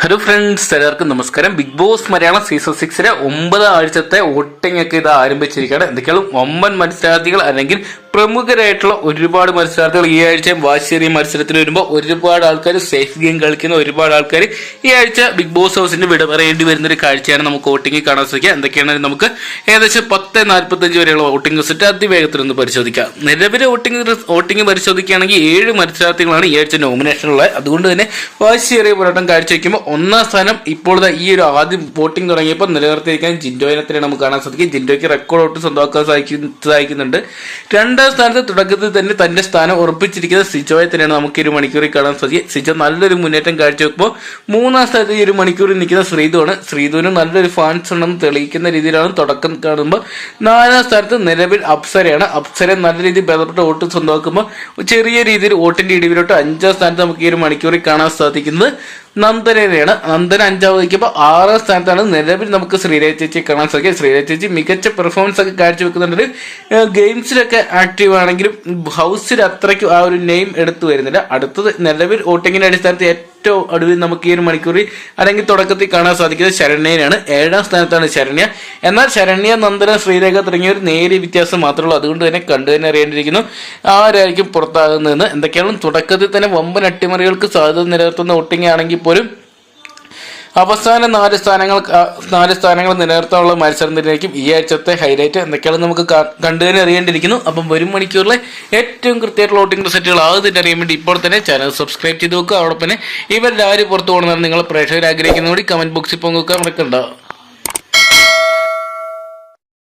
Hello friends എല്ലാവർക്കും നമസ്കാരം. Big Boss Malayalam season സിക്സിലെ ഒമ്പത് ആഴ്ചത്തെ വോട്ടിംഗ് ഒക്കെ ഇത് ആരംഭിച്ചിരിക്കുകയാണ്. എന്തൊക്കെയാണ്? ഒമ്പൻ മത്സരാർത്ഥികൾ അല്ലെങ്കിൽ പ്രമുഖരായിട്ടുള്ള ഒരുപാട് മത്സരാർത്ഥികൾ ഈ ആഴ്ചയും വാശേറിയ മത്സരത്തിൽ വരുമ്പോൾ ഒരുപാട് ആൾക്കാർ സേഫ് ഗെയിം കളിക്കുന്ന ഒരുപാട് ആൾക്കാർ ഈ ആഴ്ച ബിഗ് ബോസ് ഹൗസിന്റെ വിട പറയേണ്ടി വരുന്ന ഒരു കാഴ്ചയാണ് നമുക്ക് വോട്ടിംഗ് കാണാൻ സാധിക്കുക. എന്തൊക്കെയാണ് നമുക്ക് ഏകദേശം പത്ത് നാൽപ്പത്തഞ്ച് വരെയുള്ള വോട്ടിംഗ് റിസൾട്ട് അതിവേഗത്തിൽ ഒന്ന് പരിശോധിക്കാം. നിലവിലെ വോട്ടിംഗ് വോട്ടിംഗ് പരിശോധിക്കുകയാണെങ്കിൽ ഏഴ് മത്സരാർത്ഥികളാണ് ഈ ആഴ്ച നോമിനേഷനുള്ളത് അതുകൊണ്ട് തന്നെ വാശിയേറിയ പോരാട്ടം കാഴ്ചവെക്കുമ്പോൾ ഒന്നാം സ്ഥാനം ഇപ്പോൾ ഈ ഒരു ആദ്യം വോട്ടിംഗ് തുടങ്ങിയപ്പോൾ നിലനിർത്തിയിരിക്കാൻ ജിൻഡോയിനത്തിനെ നമുക്ക് കാണാൻ സാധിക്കും ജിൻഡോയ്ക്ക് റെക്കോർഡ് ഔട്ട് സ്വന്തമാക്കാൻ സാധിക്കും സാധിക്കുന്നുണ്ട് രണ്ടാം സ്ഥാനത്ത് തുടക്കത്തിൽ തന്നെ തന്റെ സ്ഥാനം ഉറപ്പിച്ചിരിക്കുന്ന സിജോയെ തന്നെയാണ് നമുക്ക് ഒരു മണിക്കൂറിൽ കാണാൻ സാധിക്കും സിജ നല്ലൊരു മുന്നേറ്റം കാഴ്ചവെക്കുമ്പോൾ മൂന്നാം സ്ഥാനത്ത് ഈ ഒരു മണിക്കൂറിൽ നിൽക്കുന്ന ശ്രീധുവാണ്. ശ്രീധുവിന് നല്ലൊരു ഫാൻസ് ഉണ്ടെന്ന് തെളിയിക്കുന്ന രീതിയിലാണ് തുടക്കം കാണുമ്പോൾ നാലാം സ്ഥാനത്ത് നിലവിൽ അപ്സരയാണ്. അപ്സര നല്ല രീതിയിൽ ബന്ധപ്പെട്ട വോട്ട് സ്വന്തമാക്കുമ്പോൾ ചെറിയ രീതിയിൽ വോട്ടിന്റെ ഇടിവിലോട്ട് അഞ്ചാം സ്ഥാനത്ത് നമുക്ക് ഈ ഒരു മണിക്കൂറിൽ കാണാൻ സാധിക്കുന്നത്. നന്ദനയാണ് നന്ദന അഞ്ചാമത് നിൽക്കുമ്പോൾ ആറാം സ്ഥാനത്താണ് നിലവിൽ നമുക്ക് ശ്രീരേഖ ചേച്ചി കാണാൻ സാധിക്കും ശ്രീരേഖ ചേച്ചി മികച്ച പെർഫോമൻസ് ഒക്കെ കാഴ്ചവെക്കുന്നുണ്ട്. ഗെയിംസിലൊക്കെ ആക്റ്റീവ് ആണെങ്കിലും ഹൗസിൽ അത്രയ്ക്കും ആ ഒരു നെയിം എടുത്തു വരുന്നില്ല. അടുത്തത് നിലവിൽ വോട്ടിങ്ങിന്റെ അടിസ്ഥാനത്തിൽ ഏറ്റവും ഒടുവിൽ നമുക്ക് ഈ ഒരു മണിക്കൂറിൽ അല്ലെങ്കിൽ തുടക്കത്തിൽ കാണാൻ സാധിക്കുന്നത് ശരണ്യനാണ് ഏഴാം സ്ഥാനത്താണ് ശരണ്യ. എന്നാൽ ശരണ്യ നന്ദന ശ്രീരേഖ തുടങ്ങിയ ഒരു നേരിയ വ്യത്യാസം മാത്രമേ ഉള്ളൂ. അതുകൊണ്ട് തന്നെ കണ്ടു തന്നെ അറിയേണ്ടിയിരിക്കുന്നു ആരായിരിക്കും പുറത്താകുന്നതെന്ന്. എന്തൊക്കെയാണ് തുടക്കത്തിൽ തന്നെ വമ്പൻ അട്ടിമറികൾക്ക് സാധ്യത നിലനിർത്തുന്ന വോട്ടിംഗ് ആണെങ്കിൽ പോലും അവസാന നാല് സ്ഥാനങ്ങൾ നാല് സ്ഥാനങ്ങൾ നിലനിർത്താനുള്ള മത്സരത്തിലേക്കും ഈ ആഴ്ചത്തെ ഹൈലൈറ്റ് എന്തൊക്കെയാണ് നമുക്ക് കണ്ടു തന്നെ അറിയേണ്ടിയിരിക്കുന്നു. അപ്പം വരും മണിക്കൂറിലെ ഏറ്റവും കൃത്യമായിട്ടുള്ള വോട്ടിംഗ് റിസൾട്ടുകൾ ആദ്യം അറിയാൻ വേണ്ടി ഇപ്പോൾ തന്നെ ചാനൽ സബ്സ്ക്രൈബ് ചെയ്ത് വെക്കുക. അതോടൊപ്പം തന്നെ ഇവരെല്ലാവരും പുറത്തു പോകണമെന്നാണ് നിങ്ങൾ പ്രേക്ഷകർ ആഗ്രഹിക്കുന്നതുകൂടി കമന്റ് ബോക്സിൽ പങ്കുവെക്കാൻ മറക്കണ്ട.